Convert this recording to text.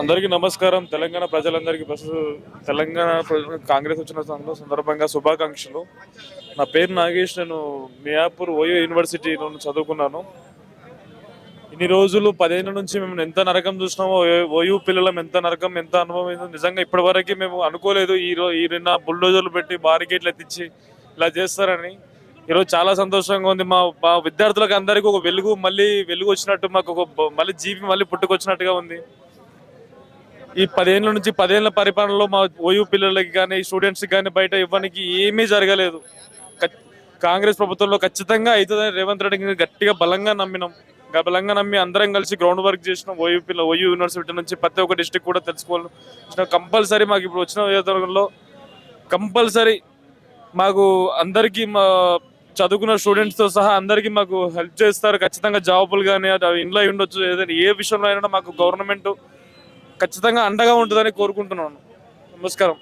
అందరికీ నమస్కారం. తెలంగాణ ప్రజలందరికీ ప్రస్తుతం తెలంగాణ కాంగ్రెస్ వచ్చిన సందర్భంగా శుభాకాంక్షలు. నా పేరు నాగేష్ నేను మియాపూర్ ఓయో యూనివర్సిటీలో చదువుకున్నాను. ఇన్ని రోజులు పదిహేను నుంచి మేము ఎంత నరకం చూసినామో ఓయూ పిల్లలం ఎంత నరకం ఎంత అనుభవం నిజంగా ఇప్పటివరకు మేము అనుకోలేదు. ఈ రోజు ఈ నిన్న బుల్డోజర్లు పెట్టి బారికేట్లు ఎత్తించి ఇలా చేస్తారని. ఈరోజు చాలా సంతోషంగా ఉంది. మా మా విద్యార్థులకు అందరికీ ఒక వెలుగు మళ్ళీ వెలుగు వచ్చినట్టు మాకు ఒక మళ్ళీ జీవి మళ్ళీ పుట్టుకొచ్చినట్టుగా ఉంది. ఈ పదేళ్ళ నుంచి పదేళ్ళ పరిపాలనలో మా ఓయూ పిల్లలకి కానీ స్టూడెంట్స్కి కానీ బయట ఇవ్వడానికి ఏమీ జరగలేదు. కాంగ్రెస్ ప్రభుత్వంలో ఖచ్చితంగా అవుతుందని రేవంత్ రెడ్డి గట్టిగా బలంగా నమ్మినాం. బలంగా నమ్మి అందరం కలిసి గ్రౌండ్ వర్క్ చేసినాం ఓయూ పిల్ల ఓయూ యూనివర్సిటీ నుంచి ప్రతి ఒక్క డిస్టిక్ కూడా తెలుసుకోవాలి కంపల్సరీ మాకు ఇప్పుడు వచ్చిన నియోజకవర్గంలో కంపల్సరీ మాకు అందరికీ మా చదువుకున్న స్టూడెంట్స్తో సహా అందరికీ మాకు హెల్ప్ చేస్తారు. ఖచ్చితంగా జాబులు కానీ అది ఇంట్లో అయి ఉండొచ్చు. ఏదైనా ఏ విషయంలో అయినా మాకు గవర్నమెంట్ ఖచ్చితంగా అండగా ఉంటుందని కోరుకుంటున్నాను. నమస్కారం.